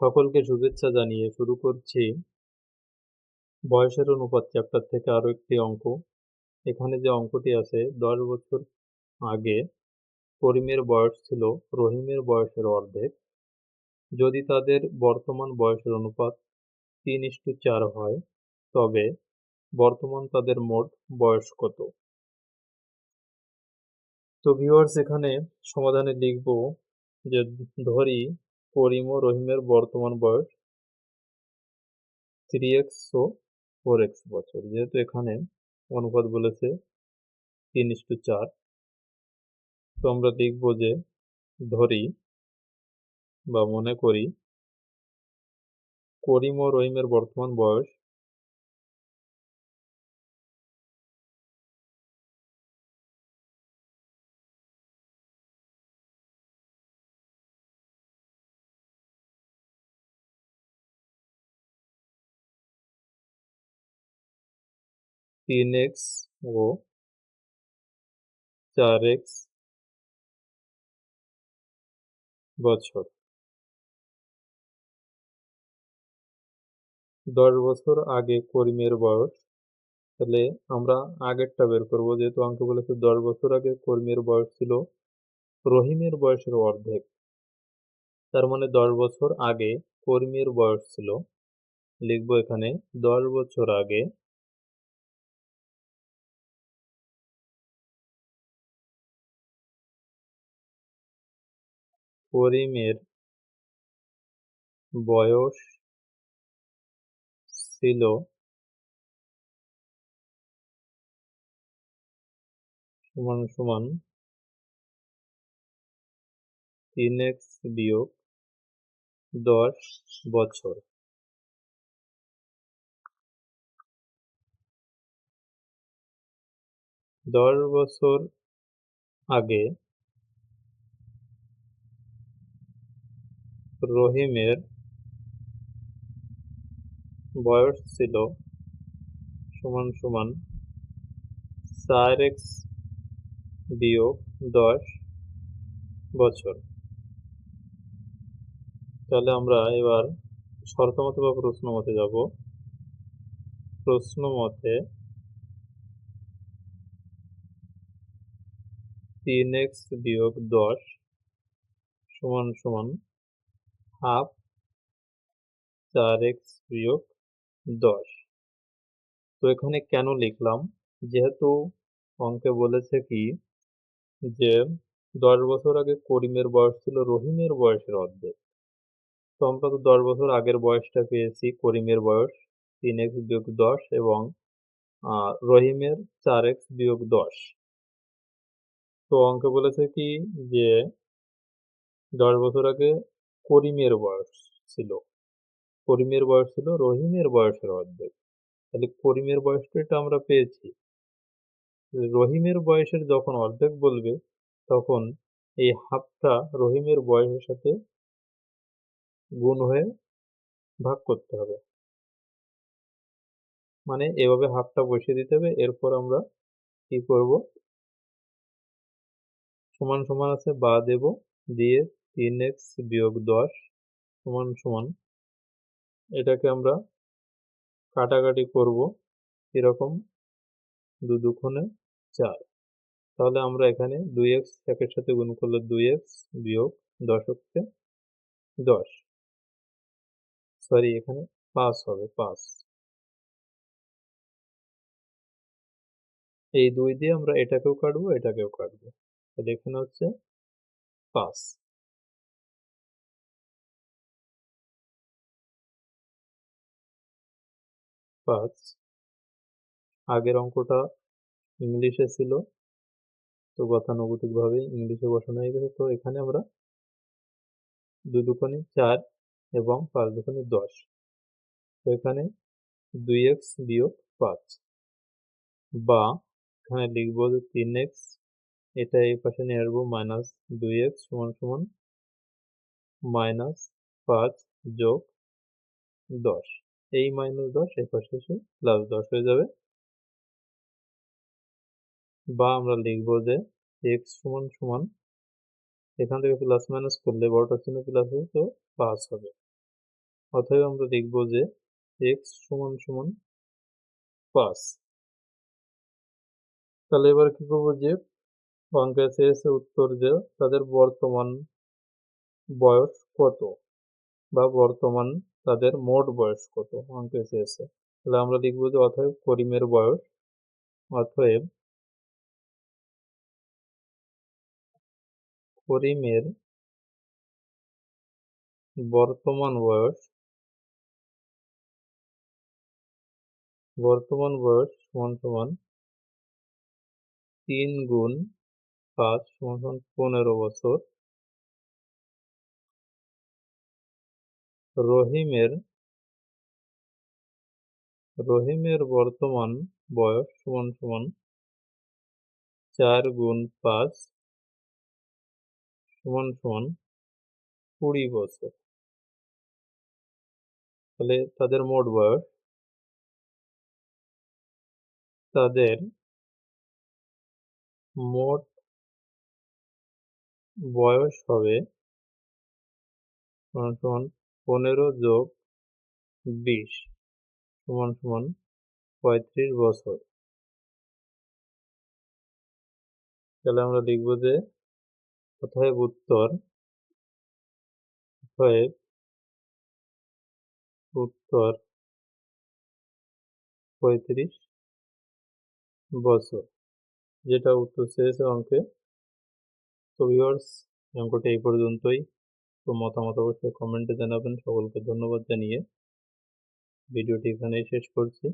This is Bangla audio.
সকলকে শুভেচ্ছা জানিয়ে শুরু করছি বয়সের অনুপাত চ্যাপ্টার থেকে আরও একটি অঙ্ক। এখানে যে অঙ্কটি আছে, দশ বছর আগে করিমের বয়স ছিল রহিমের বয়সের অর্ধেক। যদি তাদের বর্তমান বয়সের অনুপাত তিন ইস্টু চার হয়, তবে বর্তমান তাদের মোট বয়স কত? তো ভিউয়ার্স এখানে সমাধানে লিখব যে ধরি করিম ও রহিমের বর্তমান বয়স থ্রি এক্স ও ফোর এক্স বছর। যেহেতু এখানে অনুপাত বলেছে তিন ইস্টু চার, তো আমরা দেখব যে ধরি বা মনে করি করিম ও রহিমের বর্তমান বয়স তিন এক্স ও চার এক্স বছর। দশ বছর আগে করিমের বয়স। তাহলে আমরা আগেরটা বের করব, যেহেতু অঙ্ক বলেছে দশ বছর আগে কর্মীর বয়স ছিল, রহিমের বয়সের অর্ধেক। তার মানে দশ বছর আগে কর্মীর বয়স ছিল। লিখব এখানে দশ বছর আগে করিমের বয়স ছিল সমান সমান তিন এক্স বিয়োগ দশ বছর। দশ বছর আগে রহিমের বয়স ছিল সমান সমান চার এক্স বিয়োগ দশ বছর। তাহলে আমরা এবার শর্ত মতে বা প্রশ্ন মতে যাব। প্রশ্ন মতে তিন এক্স বিয়োগ দশ সমান সমান হাফ চার এক্স বিয়োগ দশ তো এখানে কেন লিখলাম যেহেতু অঙ্কে বলেছে কি যে দশ বছর আগে করিমের বয়স ছিল রহিমের বয়সের অর্ধেক তো আমরা তো দশ বছর আগের বয়সটা পেয়েছি করিমের বয়স তিন এক্স বিয়োগ দশ এবং রহিমের চার এক্স বিয়োগ দশ তো অঙ্কে বলেছে কি যে দশ বছর আগে করিমের বয়স ছিল। করিমের বয়স ছিল, রহিমের বয়সের অর্ধেক। তাহলে করিমের বয়সটা এটা আমরা পেয়েছি। রহিমের বয়সের যখন অর্ধেক বলবে, তখন এই হাফটা রহিমের বয়সের সাথে গুণ হয়ে ভাগ করতে হবে। মানে এভাবে হাফটা বসিয়ে দিতে হবে, এরপর আমরা কি করব? সমান সমান আছে, বা দেব, দিয়ে তিন এক্স বিয়োগ দশ সমান সমান এটাকে আমরা কাটাকাটি করব এরকম দু দুক্ষণে চার। তাহলে আমরা এখানে দুই এক্স একের সাথে গুণ করলে দুই এক্স বিয়োগ দশ হচ্ছে দশ। সরি, এখানে পাঁচ হবে, পাঁচ। এই দুই দিয়ে আমরা এটাকেও কাটবো এটাকেও কাটবো। তাহলে এখানে হচ্ছে পাঁচ। পাঁচ আগের অঙ্কটা ইংলিশে ছিল, তো গতানুগতিকভাবে ইংলিশে বসানো হয়ে গেছে, তো এখানে আমরা দু দুকোণে চার এবং পাঁচ দুকোণে দশ, তো এখানে দুই এক্স বিয়োগ পাঁচ, বা এখানে লিখব যে তিন এক্স, এটা এই পাশে নিয়ে আসব মাইনাস দুই এক্স সমান সমান মাইনাস পাঁচ যোগ দশ এই মাইনাস দশ, এই পাশে এসে প্লাস দশ হয়ে যাবে। বা আমরা লিখব যে এক্স সমান সমান, এখান থেকে প্লাস মাইনাস করলে বড়টা চিহ্ন প্লাস হবে তো পাঁচ হবে। অতএব আমরা লিখব যে এক্স সমান সমান পাঁচ। তাহলে এবার কি করব যে অঙ্কে চেয়েছে উত্তর যে তাদের বর্তমান বয়স কত বা বর্তমান তাদের মোট বয়স কত? অঙ্কে চেয়েছে। তাহলে আমরা লিখব যে অতএব করিমের বয়স, অতএব করিমের বর্তমান বয়স বর্তমান বয়স সমান সমান তিন গুণ পাঁচ সমান সমান পনেরো বছর। রহিমের রহিমের বর্তমান বয়স সমান সমান চার গুণ পাঁচ সমান সমান কুড়ি বছর। তাহলে তাদের মোট বয়স? তাদের মোট বয়স হবে সমান সমান পনেরো যোগ বিশ সমান সমান পঁয়ত্রিশ বছর। তাহলে আমরা লিখব যে অতএব উত্তর অতএব উত্তর পঁয়ত্রিশ বছর। যেটা উত্তর চেয়েছে অঙ্কে তো ভিউয়ার্স অঙ্কটা এই পর্যন্তই। তো মতামত অবশ্যই কমেন্টে জানাবেন। সকলকে ধন্যবাদ জানিয়ে ভিডিওটি এখানেই শেষ করছি।